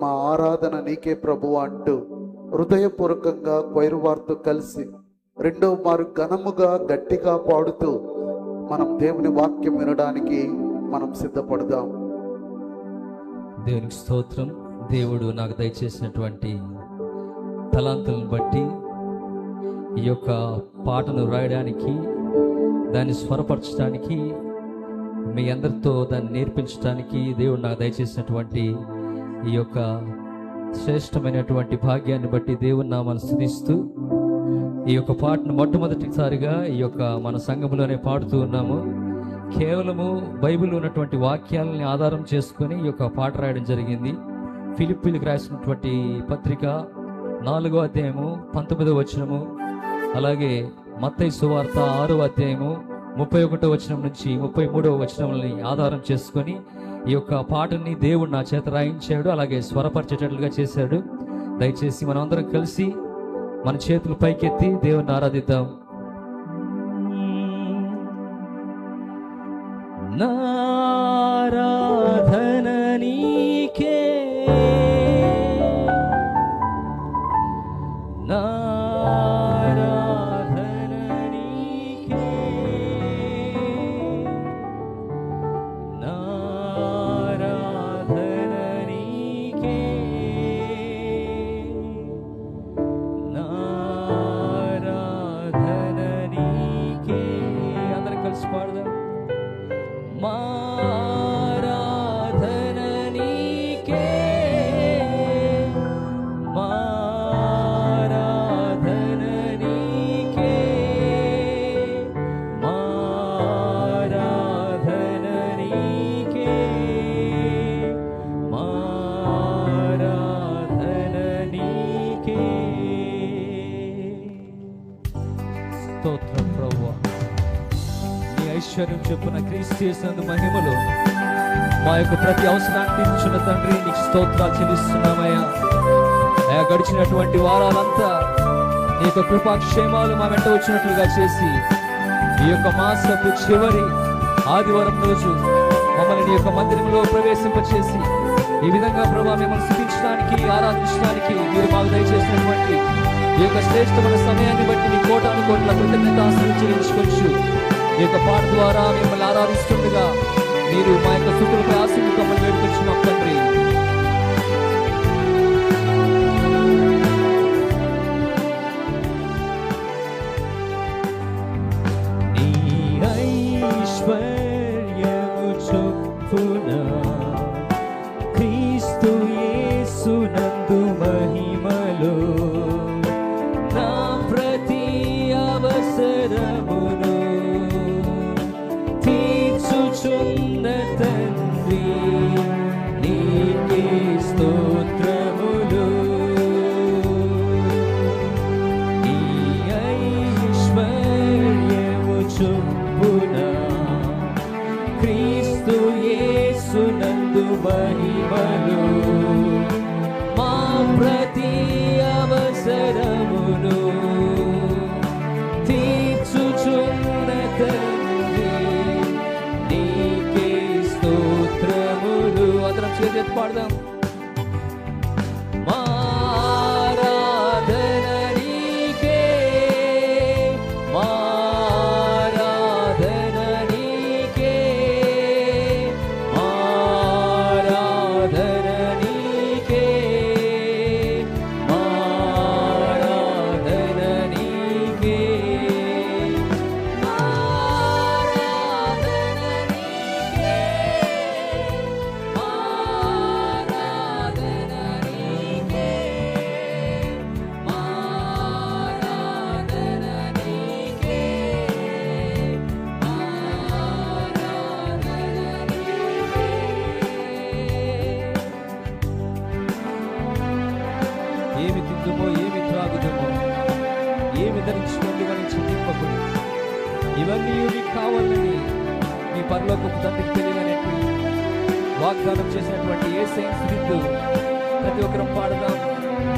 మా ఆరాధన నీకే ప్రభు అంటూ హృదయపూర్వకంగా కొయిరు వారితో కలిసి రెండో మారు ఘనముగా గట్టిగా పాడుతూ మనం దేవుని వాక్యం వినడానికి మనం సిద్ధపడదాం. దేవునికి స్తోత్రం. దేవుడు నాకు దయచేసినటువంటి తలాంతులను బట్టి ఈ యొక్క పాటను రాయడానికి దాన్ని స్వరపరచడానికి మీ అందరితో దాన్ని నేర్పించడానికి దేవుడు నాకు దయచేసినటువంటి ఈ యొక్క శ్రేష్టమైనటువంటి భాగ్యాన్ని బట్టి దేవుని నామాన్ని స్థుతిస్తూ ఈ యొక్క పాటను మొట్టమొదటిసారిగా ఈ యొక్క మన సంఘంలోనే పాడుతూ ఉన్నాము. కేవలము బైబిల్ ఉన్నటువంటి వాక్యాలని ఆధారం చేసుకొని ఈ యొక్క పాట రాయడం జరిగింది. ఫిలిప్పీలకు రాసినటువంటి పత్రిక నాలుగో అధ్యాయము పంతొమ్మిదో వచనము అలాగే మత్తయి సువార్త ఆరో అధ్యాయము ముప్పై ఒకటో వచనం నుంచి ముప్పై మూడవ వచనములని ఆధారం చేసుకొని ఈ యొక్క పాటని దేవుడు నా చేత రాయించాడు అలాగే స్వరపరిచేటట్లుగా చేశాడు. దయచేసి మనమందరం కలిసి మన చేతులు పైకెత్తి దేవుని ఆరాధిద్దాం. స్తోత్రం ప్రభు. నీ ఐశ్వర్యం చెప్పున క్రీస్తు చేసినందు మహిమలు. మా యొక్క ప్రతి అవసరాన్ని తీర్చున్న తండ్రి నీకు స్తోత్రాలు చెల్లిస్తున్నామయ్యా. అయా గడిచినటువంటి వారాలంతా నీ యొక్క కృపాక్షేమాలు మా వెంట వచ్చినట్లుగా చేసి ఈ యొక్క మాసపు చివరి ఆదివారం రోజు మమ్మల్ని నీ యొక్క మందిరంలో ప్రవేశింపచేసి ఈ విధంగా ప్రభావ మిమ్మల్ని స్థుతించడానికి ఆరాధించడానికి మీరు మాకు దయచేసినటువంటి ఈ యొక్క శ్రేష్టమైన సమయాన్ని బట్టి మీ కోటాను కోట్ల కృతజ్ఞత చెల్లించుకోవచ్చు ఈ యొక్క పాట ద్వారా మిమ్మల్ని ఆరాధిస్తుండగా మీరు మా యొక్క సుఖులపై ఆశీర్వకమని వేడుకొచ్చున్నాం తండ్రి మహిమలు మా ప్రతి అవసరమును తీర్చుచున్న తండ్రి నీకే స్తోత్రములు. అందరం చేతి పాడదాం. ఏమి తిందుమో ఏమి త్రాగుదమో ఏమి ధరించుకోండి మనం చింతింపకుడు ఇవన్నీ మీకు కావాలని మీ పరలోకపు తండ్రికి తెలియనట్టు వాగ్దానం చేసినటువంటి ఏ సైన్స్ తిద్దు ప్రతి ఒక్కరం పాడదాం.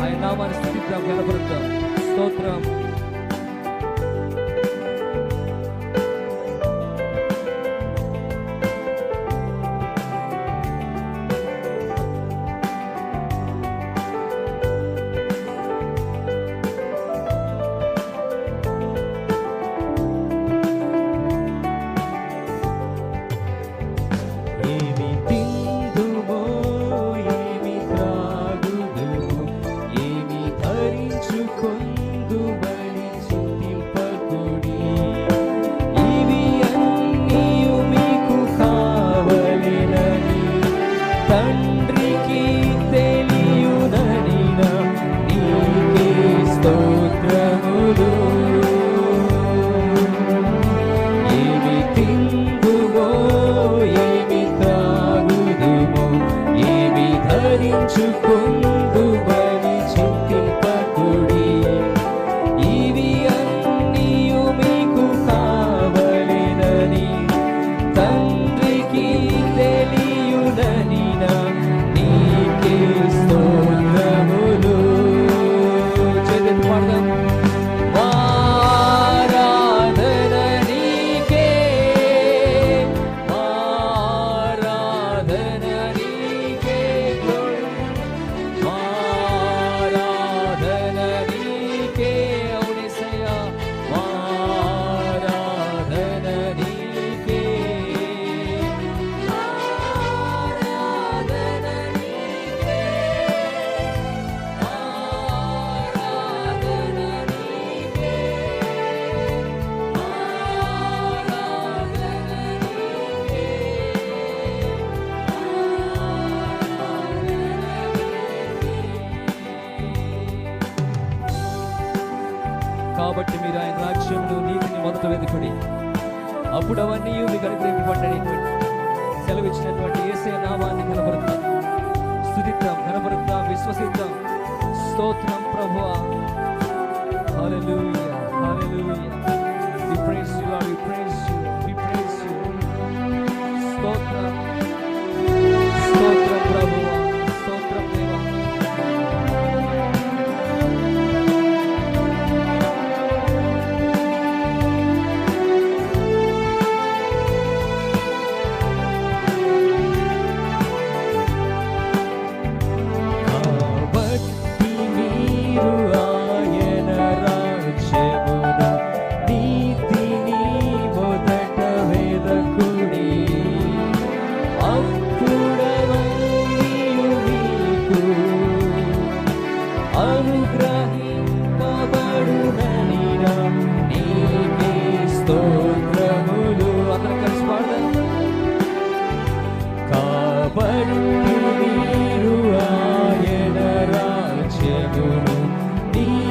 ఆయన నామాన్ని స్థితిద్దాం కనపరుద్దాం. స్తోత్రం. ఇప్పుడు అవన్నీ మీకు అనుగ్రహింపబడ్డటువంటి సెలవిచ్చినటువంటి ఏసే నామాన్ని కనపరుద్దాం స్థుతిద్దాం కనపరుద్దాం విశ్వసిద్దాం స్తోత్రం ప్రభు Hallelujah, hallelujah. We praise you, Lord. We praise you. We praise you. Stotram. Stotram, Prabhupada. Be